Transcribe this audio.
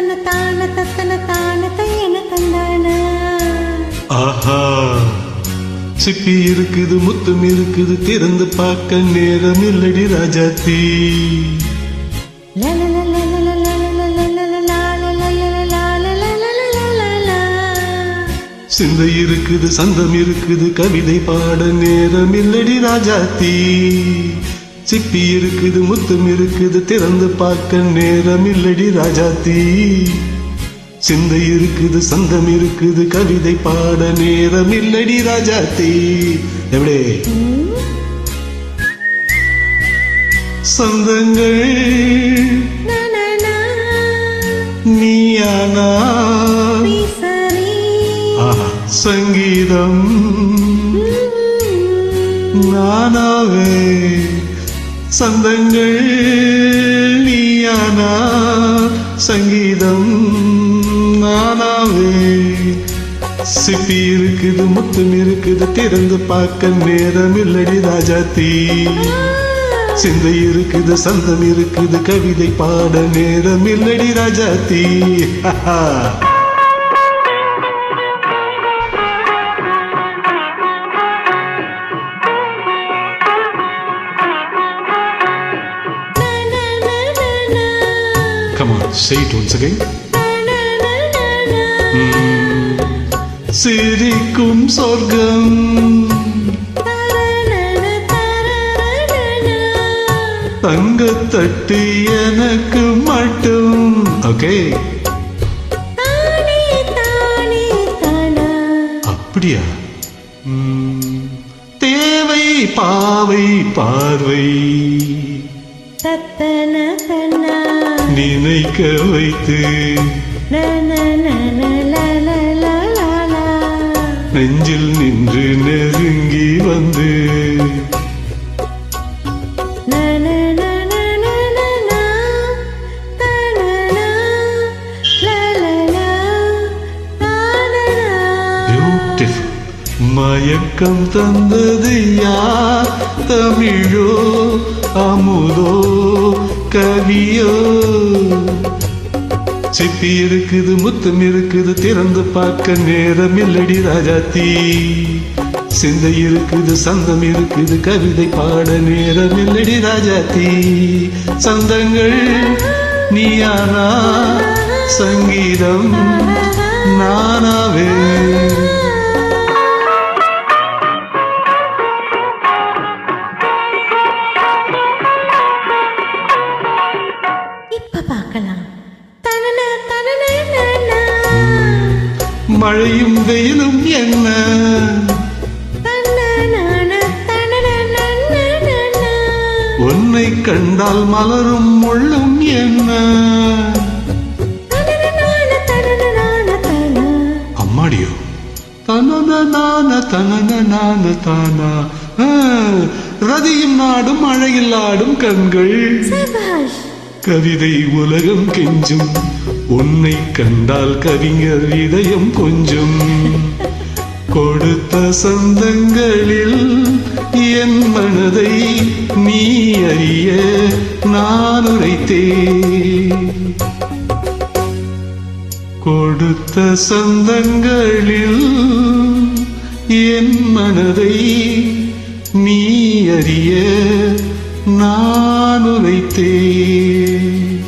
தத்தன தான தத்தன தான தையன தந்தான ஆஹா சிப்பி இருக்குது முத்தம் இருக்குது திறந்து பார்க்க நேரம் இல்லடி ராஜாத்தி சிந்தை இருக்குது சந்தம் இருக்குது கவிதை பாட நேரம் இல்லடி ராஜாத்தி சிப்பி இருக்குது முத்தம் இருக்குது திறந்து பார்க்க நேரம் இல்லடி ராஜாத்தி. சிந்தை இருக்குது சந்தம் இருக்குது கவிதை பாட நேரம் இல்லடி ராஜாத்தி. எப்படி? சொந்தங்கள் நீயானா? சங்கீதம். நானாவே. சந்தங்கள் நீயானா? சங்கீதம் நானாவே. சிப்பி இருக்குது முத்தம் இருக்குது திறந்து பார்க்க நேரம் இல்லடி தீ. சிந்தை இருக்குது சந்தம் இருக்குது கவிதை பாட நேரம் இல்லடி Rajathi Come on, say it once again. Hmm. சிரிக்கும் சொர்க்கம். தங்கத்தட்டு எனக்கு மட்டும். ஓகே அப்படியா? Hmm. தேவை பாவை பார்வை. தத்தன தன்னா நினைக்க வைத்து. நெஞ்சில் நின்று நெருங்கி வந்து. மயக்கம் தந்தது யார்? தமிழோ அமுதோ கவியோ சிப்பி இருக்குது முத்தம் இருக்குது திறந்து பார்க்க நேரம் இல்லடி ராஜாத்தி. சிந்தை இருக்குது சந்தம் இருக்குது கவிதை பாட நேரம் இல்லடி ராஜாத்தி. சந்தங்கள் நீயானா சங்கீதம் நானாவே. மழையும் வெயிலும் என்ன. உன்னை கண்டால் மலரும் முள்ளும் என்ன. அம்மாடியோ. தனன நான தனன நான தானா ரதியும் நாடும் மழையில் ஆடும் கண்கள். கவிதை உலகம் கெஞ்சும். உன்னை கண்டால் கவிஞர் இதயம் கொஞ்சம். கொடுத்த சந்தங்களில் என் மனதை நீ அறிய நான் உரைத்தேன். கொடுத்த சந்தங்களில் என் மனதை நீ அறிய நான் உரைத்தேன்.